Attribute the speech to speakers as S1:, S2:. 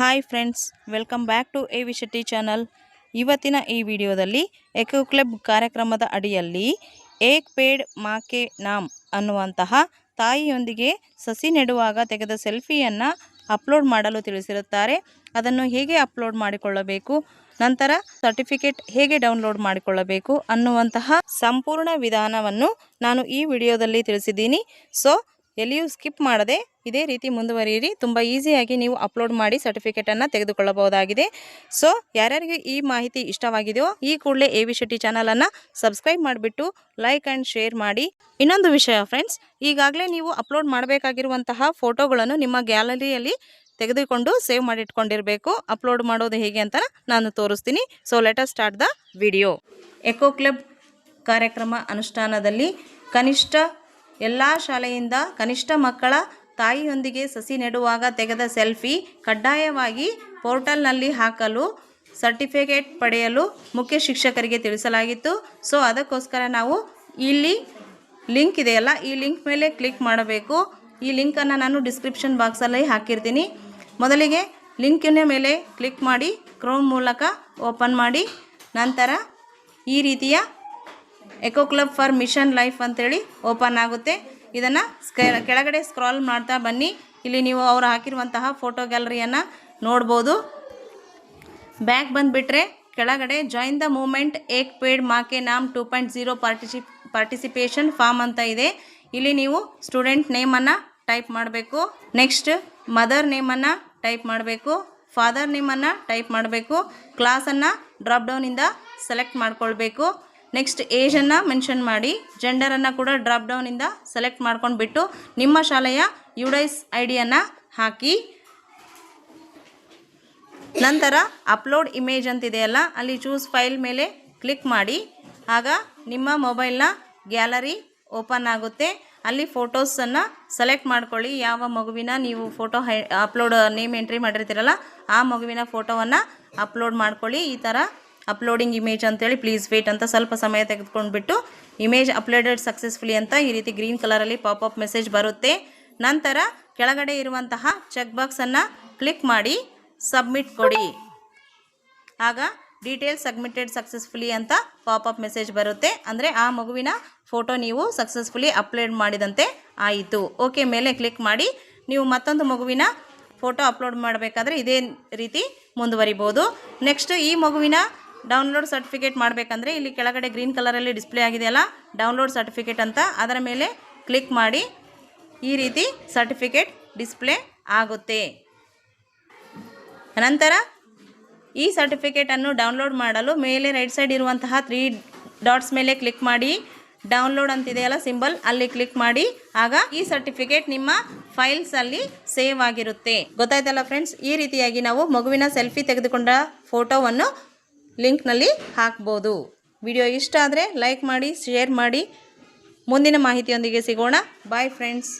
S1: Hi friends welcome back to A V Shetty channel ಇವತ್ತಿನ ಈ ವಿಡಿಯೋದಲ್ಲಿ ಎಕೋ ಕ್ಲಬ್ ಕಾರ್ಯಕ್ರಮದ ಅಡಿಯಲ್ಲಿ ಏಕ್ ಪೇಡ್ ಮಾಕೆ ನಾಮ್ ಅನ್ನುವಂತಹ ತಾಯಿಯೊಂದಿಗೆ ಸಸಿ ನೆಡುವಾಗ ತೆಗೆದ ಸೆಲ್ಫಿಯನ್ನು ಅಪ್ಲೋಡ್ ಮಾಡಲು ತಿಳಿಸಿರುತ್ತಾರೆ. ಅದನ್ನು ಹೇಗೆ ಅಪ್ಲೋಡ್ ಮಾಡಿಕೊಳ್ಳಬೇಕು, ನಂತರ ಸರ್ಟಿಫಿಕೇಟ್ ಹೇಗೆ ಡೌನ್ಲೋಡ್ ಮಾಡಿಕೊಳ್ಳಬೇಕು ಅನ್ನುವಂತಹ ಸಂಪೂರ್ಣ ವಿಧಾನವನ್ನು ನಾನು ಈ ವಿಡಿಯೋದಲ್ಲಿ ತಿಳಿಸಿದ್ದೀನಿ. ಸೊ ಎಲ್ಲಿಯೂ ಸ್ಕಿಪ್ ಮಾಡದೆ ಇದೇ ರೀತಿ ಮುಂದುವರಿಯಿರಿ. ತುಂಬ ಈಸಿಯಾಗಿ ನೀವು ಅಪ್ಲೋಡ್ ಮಾಡಿ ಸರ್ಟಿಫಿಕೇಟನ್ನು ತೆಗೆದುಕೊಳ್ಳಬಹುದಾಗಿದೆ. ಸೊ, ಯಾರ್ಯಾರಿಗೆ ಈ ಮಾಹಿತಿ ಇಷ್ಟವಾಗಿದೆಯೋ ಈ ಕೂಡಲೇ ಎ ವಿ ಶೆಟ್ಟಿ ಚಾನಲನ್ನು ಸಬ್ಸ್ಕ್ರೈಬ್ ಮಾಡಿಬಿಟ್ಟು ಲೈಕ್ ಆ್ಯಂಡ್ ಶೇರ್ ಮಾಡಿ. ಇನ್ನೊಂದು ವಿಷಯ ಫ್ರೆಂಡ್ಸ್ ಈಗಾಗಲೇ ನೀವು ಅಪ್ಲೋಡ್ ಮಾಡಬೇಕಾಗಿರುವಂತಹ ಫೋಟೋಗಳನ್ನು ನಿಮ್ಮ ಗ್ಯಾಲರಿಯಲ್ಲಿ ತೆಗೆದುಕೊಂಡು ಸೇವ್ ಮಾಡಿಟ್ಕೊಂಡಿರಬೇಕು. ಅಪ್ಲೋಡ್ ಮಾಡೋದು ಹೇಗೆ ಅಂತ ನಾನು ತೋರಿಸ್ತೀನಿ. So let's start the video eco club ಕಾರ್ಯಕ್ರಮ ಅನುಷ್ಠಾನದಲ್ಲಿ ಕನಿಷ್ಠ ಎಲ್ಲ ಶಾಲೆಯಿಂದ ಕನಿಷ್ಠ ಮಕ್ಕಳ ತಾಯಿಯೊಂದಿಗೆ ಸಸಿ ನೆಡುವಾಗ ತೆಗೆದ ಸೆಲ್ಫಿ ಕಡ್ಡಾಯವಾಗಿ ಪೋರ್ಟಲ್ನಲ್ಲಿ ಹಾಕಲು ಸರ್ಟಿಫಿಕೇಟ್ ಪಡೆಯಲು ಮುಖ್ಯ ಶಿಕ್ಷಕರಿಗೆ ತಿಳಿಸಲಾಗಿತ್ತು. ಸೊ, ಅದಕ್ಕೋಸ್ಕರ ನಾವು ಇಲ್ಲಿ ಲಿಂಕ್ ಇದೆಯಲ್ಲ ಈ ಲಿಂಕ್ ಮೇಲೆ ಕ್ಲಿಕ್ ಮಾಡಬೇಕು. ಈ ಲಿಂಕನ್ನು ನಾನು ಡಿಸ್ಕ್ರಿಪ್ಷನ್ ಬಾಕ್ಸಲ್ಲಿ ಹಾಕಿರ್ತೀನಿ. ಮೊದಲಿಗೆ ಲಿಂಕಿನ ಮೇಲೆ ಕ್ಲಿಕ್ ಮಾಡಿ, ಕ್ರೋಮ್ ಮೂಲಕ ಓಪನ್ ಮಾಡಿ, ನಂತರ ಈ ರೀತಿಯ eco club for mission life ಅಂತೇಳಿ ಓಪನ್ ಆಗುತ್ತೆ. ಇದನ್ನು ಕೆಳಗಡೆ ಸ್ಕ್ರಾಲ್ ಮಾಡ್ತಾ ಬನ್ನಿ. ಇಲ್ಲಿ ನೀವು ಅವರು ಹಾಕಿರುವಂತಹ ಫೋಟೋ ಗ್ಯಾಲರಿಯನ್ನು ನೋಡ್ಬೋದು. ಬ್ಯಾಕ್ ಬಂದುಬಿಟ್ರೆ ಕೆಳಗಡೆ join the movement Ek Ped Maa ke Naam two point zero ಪಾರ್ಟಿಸಿ participation form ಅಂತ ಇದೆ. ಇಲ್ಲಿ ನೀವು ಸ್ಟೂಡೆಂಟ್ ನೇಮನ್ನು ಟೈಪ್ ಮಾಡಬೇಕು. ನೆಕ್ಸ್ಟ್ ಮದರ್ ನೇಮನ್ನು ಟೈಪ್ ಮಾಡಬೇಕು. ಫಾದರ್ ನೇಮನ್ನು ಟೈಪ್ ಮಾಡಬೇಕು. ಕ್ಲಾಸನ್ನು ಡ್ರಾಪ್ ಡೌನಿಂದ ಸೆಲೆಕ್ಟ್ ಮಾಡ್ಕೊಳ್ಬೇಕು. ನೆಕ್ಸ್ಟ್ ಏಜನ್ನು ಮೆನ್ಷನ್ ಮಾಡಿ ಜೆಂಡರನ್ನು ಕೂಡ ಡ್ರಾಪ್ ಡೌನಿಂದ ಸೆಲೆಕ್ಟ್ ಮಾಡ್ಕೊಂಡ್ಬಿಟ್ಟು ನಿಮ್ಮ ಶಾಲೆಯ ಯುಡೈಸ್ ಐ ಡಿಯನ್ನು ಹಾಕಿ. ನಂತರ ಅಪ್ಲೋಡ್ ಇಮೇಜ್ ಅಂತಿದೆಯಲ್ಲ, ಅಲ್ಲಿ ಚೂಸ್ ಫೈಲ್ ಮೇಲೆ ಕ್ಲಿಕ್ ಮಾಡಿ. ಆಗ ನಿಮ್ಮ ಮೊಬೈಲ್ನ ಗ್ಯಾಲರಿ ಓಪನ್ ಆಗುತ್ತೆ. ಅಲ್ಲಿ ಫೋಟೋಸನ್ನು ಸೆಲೆಕ್ಟ್ ಮಾಡ್ಕೊಳ್ಳಿ. ಯಾವ ಮಗುವಿನ ನೀವು ಫೋಟೋ ಅಪ್ಲೋಡ್ ನೇಮ್ ಎಂಟ್ರಿ ಮಾಡಿರ್ತೀರಲ್ಲ, ಆ ಮಗುವಿನ ಫೋಟೋವನ್ನು ಅಪ್ಲೋಡ್ ಮಾಡ್ಕೊಳ್ಳಿ. ಈ ಥರ ಅಪ್ಲೋಡಿಂಗ್ ಇಮೇಜ್ ಅಂತೇಳಿ ಪ್ಲೀಸ್ ವೇಟ್ ಅಂತ ಸ್ವಲ್ಪ ಸಮಯ ತೆಗೆದುಕೊಂಡ್ಬಿಟ್ಟು ಇಮೇಜ್ ಅಪ್ಲೋಡೆಡ್ ಸಕ್ಸಸ್ಫುಲಿ ಅಂತ ಈ ರೀತಿ ಗ್ರೀನ್ ಕಲರಲ್ಲಿ ಪಾಪಪ್ ಮೆಸೇಜ್ ಬರುತ್ತೆ. ನಂತರ ಕೆಳಗಡೆ ಇರುವಂತಹ ಚೆಕ್ ಬಾಕ್ಸನ್ನು ಕ್ಲಿಕ್ ಮಾಡಿ ಸಬ್ಮಿಟ್ ಕೊಡಿ. ಆಗ ಡೀಟೇಲ್ಸ್ ಸಬ್ಮಿಟೆಡ್ ಸಕ್ಸಸ್ಫುಲಿ ಅಂತ ಪಾಪಪ್ ಮೆಸೇಜ್ ಬರುತ್ತೆ. ಅಂದರೆ ಆ ಮಗುವಿನ ಫೋಟೋ ನೀವು ಸಕ್ಸಸ್ಫುಲಿ ಅಪ್ಲೋಡ್ ಮಾಡಿದಂತೆ ಆಯಿತು. ಓಕೆ ಮೇಲೆ ಕ್ಲಿಕ್ ಮಾಡಿ ನೀವು ಮತ್ತೊಂದು ಮಗುವಿನ ಫೋಟೋ ಅಪ್ಲೋಡ್ ಮಾಡಬೇಕಾದ್ರೆ ಇದೇ ರೀತಿ ಮುಂದುವರಿಬೋದು. ನೆಕ್ಸ್ಟ್ ಈ ಮಗುವಿನ ಡೌನ್ಲೋಡ್ ಸರ್ಟಿಫಿಕೇಟ್ ಮಾಡಬೇಕಂದ್ರೆ ಇಲ್ಲಿ ಕೆಳಗಡೆ ಗ್ರೀನ್ ಕಲರಲ್ಲಿ ಡಿಸ್ಪ್ಲೇ ಆಗಿದೆಯಲ್ಲ, ಡೌನ್ಲೋಡ್ ಸರ್ಟಿಫಿಕೇಟ್ ಅಂತ ಅದರ ಮೇಲೆ ಕ್ಲಿಕ್ ಮಾಡಿ, ಈ ರೀತಿ ಸರ್ಟಿಫಿಕೇಟ್ ಡಿಸ್ಪ್ಲೇ ಆಗುತ್ತೆ. ನಂತರ ಈ ಸರ್ಟಿಫಿಕೇಟನ್ನು ಡೌನ್ಲೋಡ್ ಮಾಡಲು ಮೇಲೆ ರೈಟ್ ಸೈಡ್ ಇರುವಂತಹ ತ್ರೀ ಡಾಟ್ಸ್ ಮೇಲೆ ಕ್ಲಿಕ್ ಮಾಡಿ, ಡೌನ್ಲೋಡ್ ಅಂತಿದೆಯಲ್ಲ ಸಿಂಬಲ್, ಅಲ್ಲಿ ಕ್ಲಿಕ್ ಮಾಡಿ, ಆಗ ಈ ಸರ್ಟಿಫಿಕೇಟ್ ನಿಮ್ಮ ಫೈಲ್ಸಲ್ಲಿ ಸೇವ್ ಆಗಿರುತ್ತೆ. ಗೊತ್ತಾಯ್ತಲ್ಲ ಫ್ರೆಂಡ್ಸ್, ಈ ರೀತಿಯಾಗಿ ನಾವು ಮಗುವಿನ ಸೆಲ್ಫಿ ತೆಗೆದುಕೊಂಡ ಫೋಟೋವನ್ನು ಲಿಂಕ್ನಲ್ಲಿ ಹಾಕ್ಬೋದು. ವಿಡಿಯೋ ಇಷ್ಟ ಆದರೆ ಲೈಕ್ ಮಾಡಿ ಶೇರ್ ಮಾಡಿ. ಮುಂದಿನ ಮಾಹಿತಿಯೊಂದಿಗೆ ಸಿಗೋಣ. Bye friends